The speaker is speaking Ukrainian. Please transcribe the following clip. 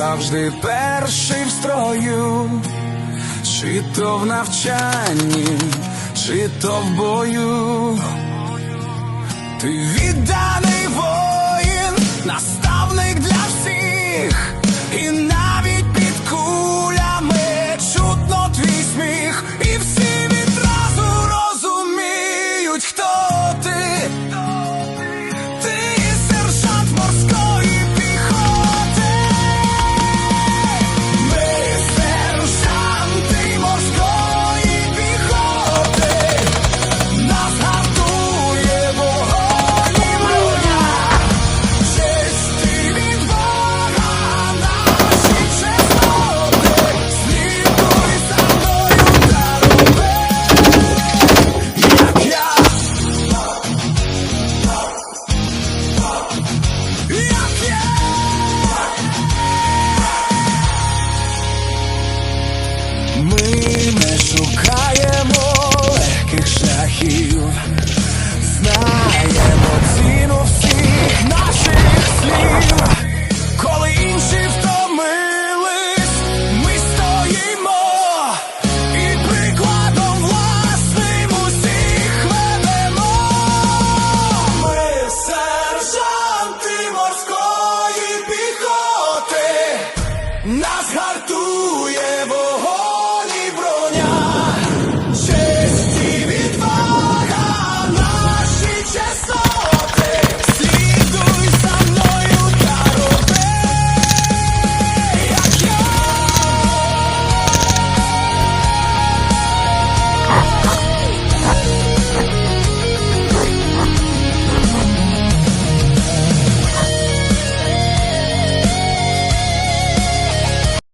завжди перший в строю, чи то в навчанні, чи то в бою, ти відданий воїн. років, знаємо ціну всіх наших слів, коли інші втомились, ми стоїмо і прикладом власним усіх ведемо. Сержанти морської піхоти. нас